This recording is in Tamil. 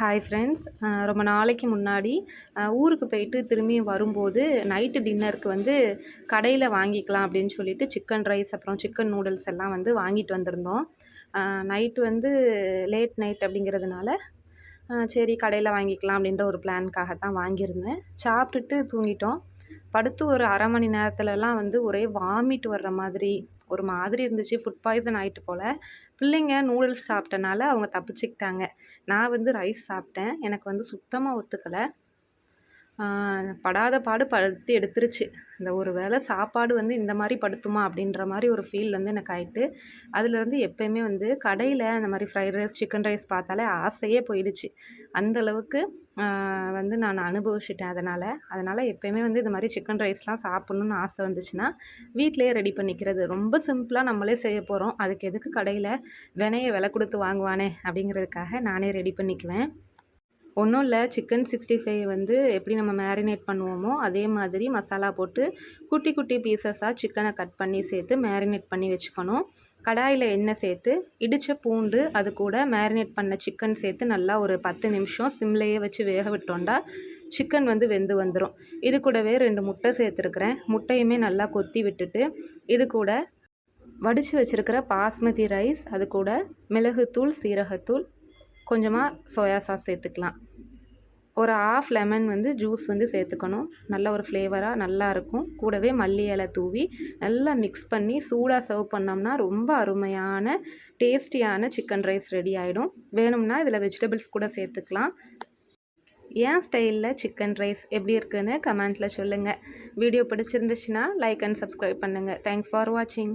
ஹாய் ஃப்ரெண்ட்ஸ் ரொம்ப நாளைக்கு முன்னாடி ஊருக்கு போயிட்டு திரும்பி வரும்போது நைட்டு டின்னருக்கு வந்து கடையில் வாங்கிக்கலாம் அப்படின்னு சொல்லிட்டு சிக்கன் ரைஸ் அப்புறம் சிக்கன் நூடுல்ஸ் எல்லாம் வந்து வாங்கிட்டு வந்திருந்தோம். நைட்டு வந்து லேட் நைட் அப்படிங்கிறதுனால சரி கடையில் வாங்கிக்கலாம் அப்படின்ற ஒரு பிளான்காக தான் வாங்கியிருந்தேன். சாப்பிட்டுட்டு தூங்கிட்டோம். படுத்து ஒரு அரை மணி நேரத்துலலாம் வந்து ஒரே வாமிட் வர்ற மாதிரி ஒரு மாதிரி இருந்துச்சு ஃபுட் பாய்சன் ஆகிட்டு போல். பிள்ளைங்க நூடுல்ஸ் சாப்பிட்டனால அவங்க தப்பிச்சுக்கிட்டாங்க. நான் வந்து ரைஸ் சாப்பிட்டேன். எனக்கு வந்து சுத்தமாக ஒத்துக்கலை. படாத பாடு படுத்தி எடுத்துருச்சு. இந்த ஒரு வேளை சாப்பாடு வந்து இந்த மாதிரி படுத்துமா அப்படின்ற மாதிரி ஒரு ஃபீல் வந்து எனக்கு ஆயிட்டு அதுலேருந்து எப்பயுமே வந்து கடையில் இந்த மாதிரி ஃப்ரைட் ரைஸ் சிக்கன் ரைஸ் பார்த்தாலே ஆசையே போயிடுச்சு. அந்த அளவுக்கு வந்து நான் அனுபவிச்சிட்டேன் அதனால். அதனால் எப்போயுமே வந்து இந்த மாதிரி சிக்கன் ரைஸ்லாம் சாப்பிட்ணுன்னு ஆசை வந்துச்சுன்னா வீட்டிலேயே ரெடி பண்ணிக்கிறது. ரொம்ப சிம்பிளாக நம்மளே செய்ய போகிறோம் அதுக்கு எதுக்கு கடையில் வினையை விலை கொடுத்து வாங்குவானே அப்படிங்கிறதுக்காக நானே ரெடி பண்ணிக்குவேன். ஒன்றும் இல்லை சிக்கன் சிக்ஸ்டி ஃபைவ் வந்து எப்படி நம்ம மேரினேட் பண்ணுவோமோ அதே மாதிரி மசாலா போட்டு குட்டி குட்டி பீசஸாக சிக்கனை கட் பண்ணி சேர்த்து மேரினேட் பண்ணி வச்சுக்கணும். கடாயில் எண்ணெய் சேர்த்து இடித்த பூண்டு அது கூட மேரினேட் பண்ண சிக்கன் சேர்த்து நல்லா ஒரு பத்து நிமிஷம் சிம்லேயே வச்சு வேக விட்டோண்டா சிக்கன் வந்து வெந்து வந்துடும் இது கூடவே ரெண்டு முட்டை சேர்த்துருக்குறேன். முட்டையுமே நல்லா கொத்தி விட்டுட்டு இது கூட வடித்து வச்சுருக்கிற பாஸ்மதி ரைஸ் அது கூட மிளகுத்தூள் சீரகத்தூள் கொஞ்சமாக சோயா சாஸ் சேர்த்துக்கலாம். ஒரு ஆஃப் லெமன் வந்து ஜூஸ் வந்து சேர்த்துக்கணும். நல்ல ஒரு ஃப்ளேவராக நல்லா இருக்கும். கூடவே மல்லி இலை தூவி நல்லா மிக்ஸ் பண்ணி சூடாக சர்வ் பண்ணோம்னா ரொம்ப அருமையான டேஸ்டியான சிக்கன் ரைஸ் ரெடி ஆகிடும் வேணும்னா இதில் வெஜிடபிள்ஸ் கூட சேர்த்துக்கலாம். என் ஸ்டைலில் சிக்கன் ரைஸ் எப்படி இருக்குன்னு கமெண்ட்டில் சொல்லுங்கள் வீடியோ பிடிச்சிருந்துச்சுன்னா லைக் அண்ட் சப்ஸ்கிரைப் பண்ணுங்கள் தேங்க்ஸ் ஃபார் வாட்சிங்